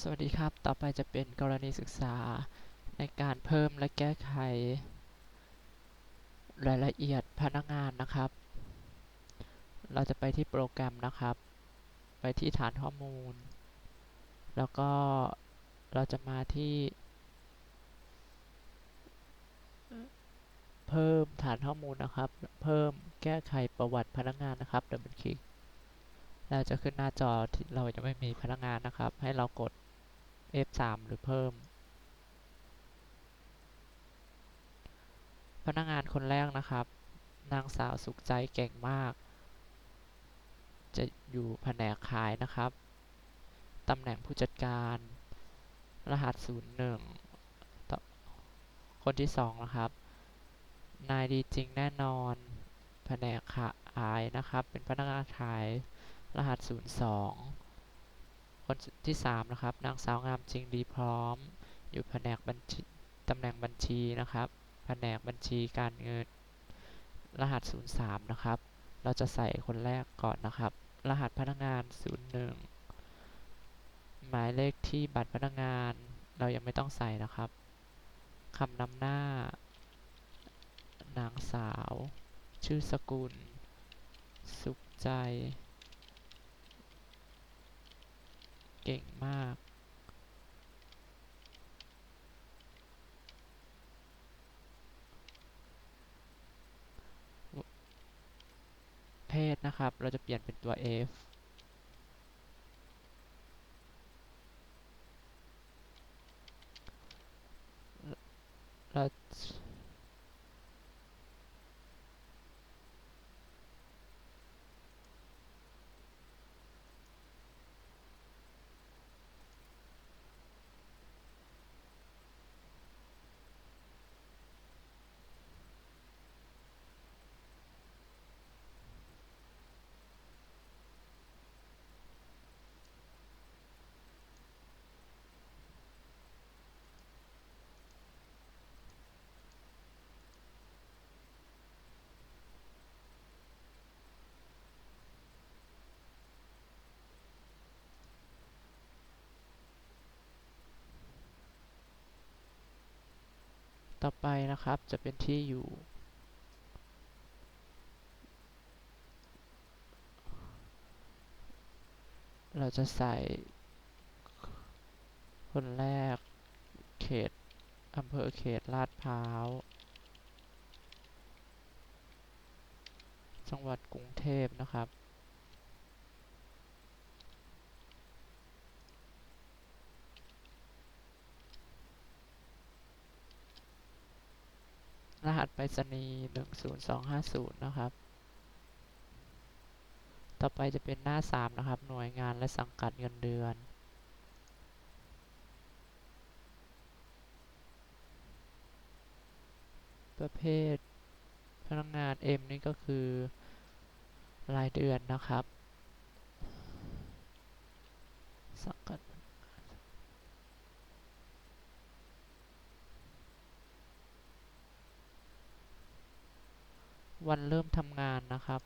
สวัสดีครับ ต่อไปจะเป็นกรณีศึกษาในการเพิ่มและแก้ไข รายละเอียดพนักงานนะครับ เราจะไปที่โปรแกรมนะครับ ไปที่ฐานข้อมูล แล้วก็เราจะมาที่ เพิ่มฐานข้อมูลนะครับ เพิ่มแก้ไขประวัติพนักงานนะครับดับเบิลคลิกแล้วจะขึ้นหน้าจอที่เรายังไม่มีพนักงานนะครับ ให้เรากด F3 หรือเพิ่ม พนักงานคนแรกนะครับ นางสาวสุขใจเก่งมาก จะอยู่แผนกขายนะครับ ตำแหน่งผู้จัดการ รหัส 01ต่อคนที่สองนะครับ นายดีจริงแน่นอน แผนกขายนะครับ เป็นพนักงานขาย รหัส 02 คนที่สามนะครับ นางสาวงามจริงดีพร้อม อยู่แผนกบัญชีตำแหน่งบัญชีนะครับ แผนกบัญชีการเงิน รหัส 03 นะครับ เราจะใส่คนแรกก่อนนะครับ รหัสพนักงาน 01 หมายเลขที่บัตรพนักงาน เรายังไม่ต้องใส่นะครับคำนำหน้า นางสาว ชื่อสกุล สุขใจ เก่งมาก เพศนะครับ เราจะเปลี่ยนเป็นตัว F เรา ต่อไปนะครับจะเป็นที่อยู่ เราจะใส่ คนแรก เขตอำเภอเขตลาดพร้าว จังหวัดกรุงเทพนะครับ รหัสไปรษณีย์10250นะครับ ต่อไปจะเป็นหน้า3นะครับ หน่วยงานและสังกัดเงินเดือน ประเภทพนักงาน M นี่ก็คือ รายเดือนนะครับ สังกัด วันเริ่มทำงานนะครับ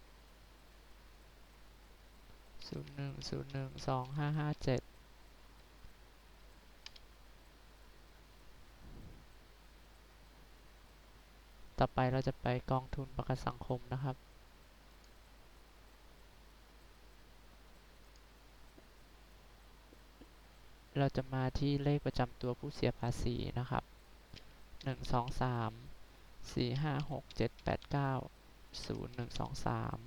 01012557ต่อไปเราจะไปกองทุนประกันสังคมนะครับ เราจะมาที่เลขประจำตัวผู้เสียภาษีนะครับ1 2 3 4 5 6 7 8 9 0 1 2 3เจ็ดี๋ ศูนย์หนึ่งสองสาม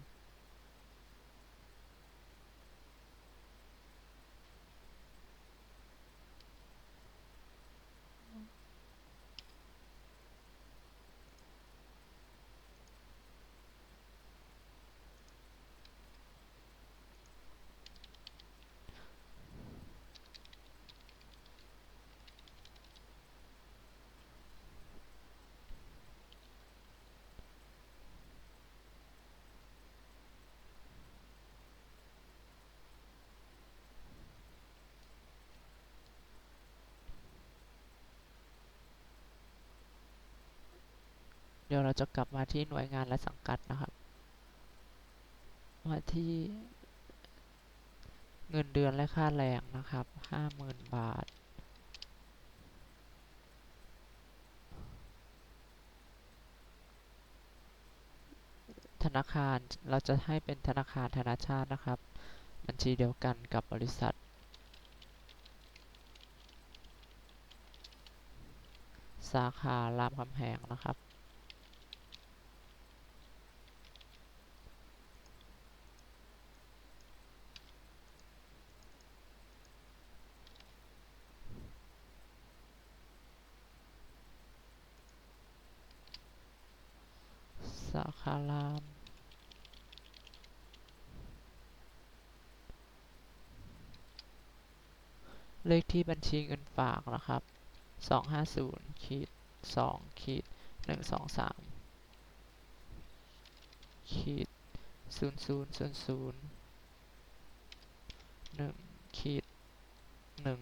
เดี๋ยวเราจะกลับมาที่หน่วยงานและสังกัดนะครับ มาที่เงินเดือนและค่าแรงนะครับห้าหมื่นบาท ธนาคารเราจะให้เป็นธนาคารธนาชาตินะครับ บัญชีเดียวกันกับบริษัท สาขารามคำแหงนะครับ สาขารามเลขที่บัญชีเงินฝากนะครับสองห้าศูนย์ขีดสองขีดหนึ่งสองสามขีดศูนย์ศูนย์ศูนย์ศูนย์หนึ่งขีดหนึ่ง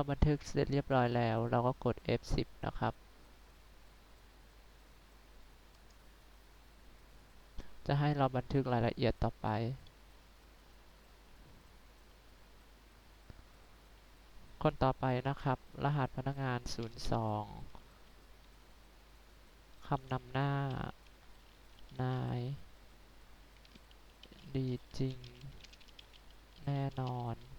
เราบันทึกเสร็จเรียบร้อยแล้ว เราก็กด F10 นะครับ จะให้เราบันทึกรายละเอียดต่อไป คนต่อไปนะครับ รหัสพนักงาน 02 คำนำหน้า นาย ดีจริง แน่นอน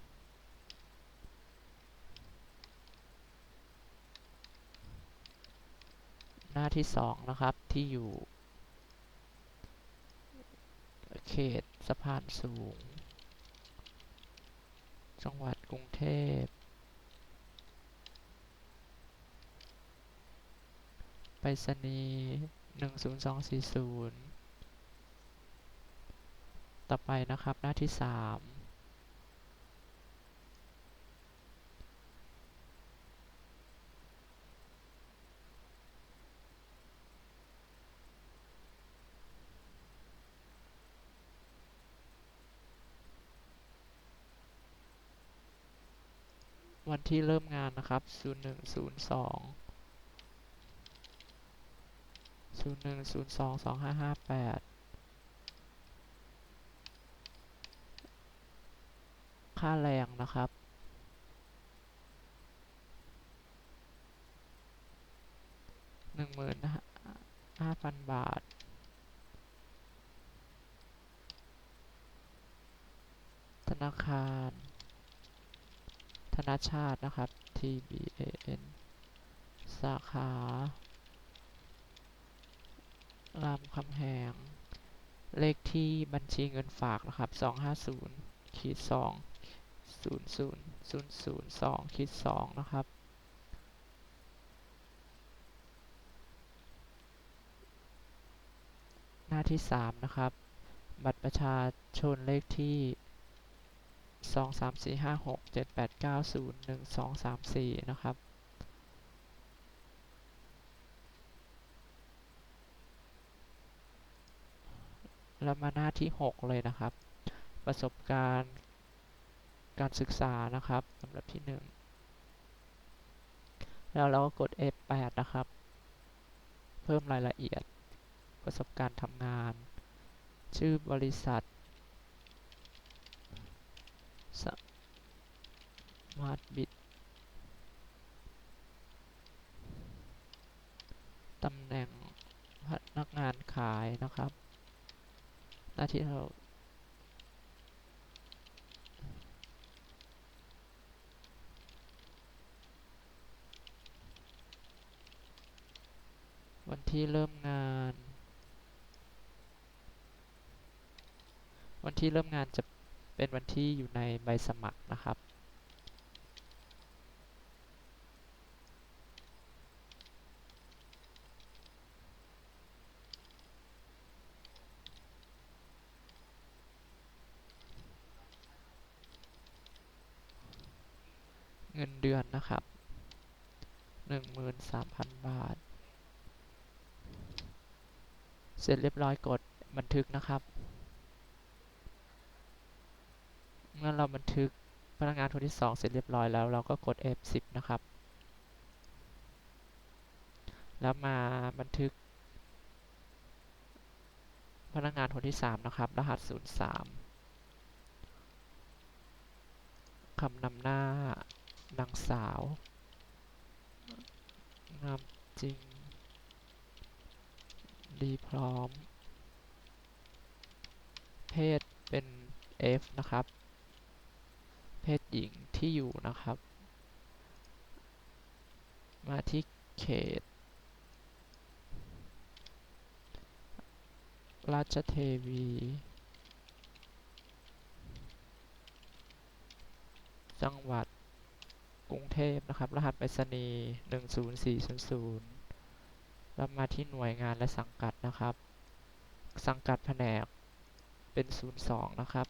หน้าที่ 2 นะครับ ที่อยู่เขตสะพานสูง จังหวัดกรุงเทพ ไปรษณีย์10240 ต่อไปนะครับหน้าที่ 3 วันที่เริ่มงานนะครับศูนย์หนึ่งศูนย์สองศูนย์หนึ่งศูนย์สองสองห้าห้าแปดค่าแรงนะครับหนึ่งหมื่นห้าพันบาทธนาคาร นาชาตินะครับ TBAN สาขารามคำแหง เลขที่บัญชีเงินฝากนะครับ 250ขีด2 00 002ขีด2นะครับ หน้าที่ 3 นะครับ บัตรประชาชนเลขที่ 2 3 4 5 6 7 8 9 0 1 2 3 4นะครับ แล้วมาหน้าที่ 6 เลยนะครับ ประสบการณ์การศึกษานะครับลำดับที่ 1 แล้วเราก็กด F8 นะครับ เพิ่มรายละเอียด ประสบการณ์ทำงาน ชื่อบริษัท ส มาร์ทบิตตำแหน่งพนักงานขายนะครับ หน้าที่เราวันที่เริ่มงาน วันที่เริ่มงานจะเป็นวันที่อยู่ในใบสมัครนะครับ งินเดือนนะครับหนึ่งหมื่นสามพันบาท เสร็จเรียบร้อยกดบันทึกนะครับ เมื่อเราบันทึกพนักงานคนที่ 2 เสร็จเรียบร้อยแล้วเราก็กด F10 นะครับ แล้วมาบันทึก พนักงานคนที่ 3 นะครับ รหัส 03คำนำหน้า นางสาวนามจริง ดีพร้อม เพศเป็น F นะครับ เพศหญิงที่อยู่นะครับ มาที่เขต ราชเทวีจังหวัด กรุงเทพนะครับ รหัสไปรษณีย์10400แล้วมาที่หน่วยงานและสังกัดนะครับ สังกัดแผนกเป็น02นะครับ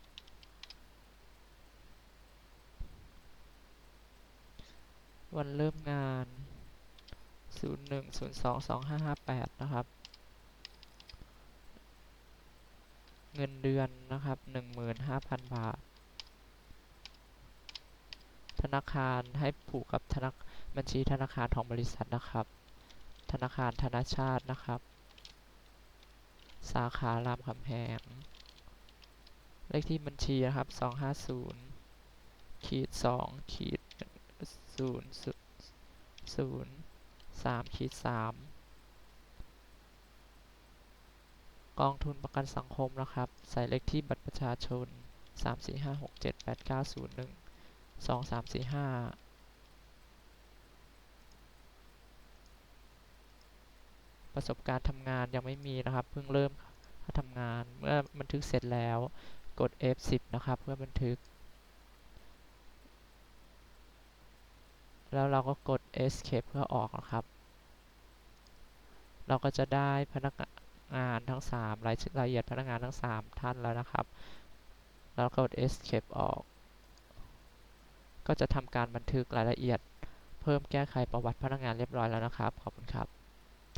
วันเริ่มงาน01022558นะครับ เงินเดือนนะครับ15,000บาท ธนาคารให้ผูกกับธนาบัญชีธนาคารของบริษัทนะครับ ธนาคารธนาชาตินะครับ สาขารามคำแหงเลขที่บัญชีนะครับ250ขีด2ขีด0 0 3ขีด3กองทุนประกันสังคมนะครับ ใส่เลขที่บัตรประชาชน 3 4 5 6 7 8 9 0 1 2 3 4 5ประสบการณ์ทำงานยังไม่มีนะครับ เพิ่งเริ่มทำงานเมื่อบันทึกเสร็จแล้วกด F10 นะครับ เพื่อบันทึก แล้วเราก็กด Escape เพื่อออกนะครับ เราก็จะได้พนักงานทั้ง3รายรายละเอียดพนักงานทั้ง 3 ท่านแล้วนะครับ แล้วกด Escape ออก ก็จะทำการบันทึกรายละเอียดเพิ่มแก้ไขประวัติพนักงานเรียบร้อยแล้วนะครับ ขอบคุณครับ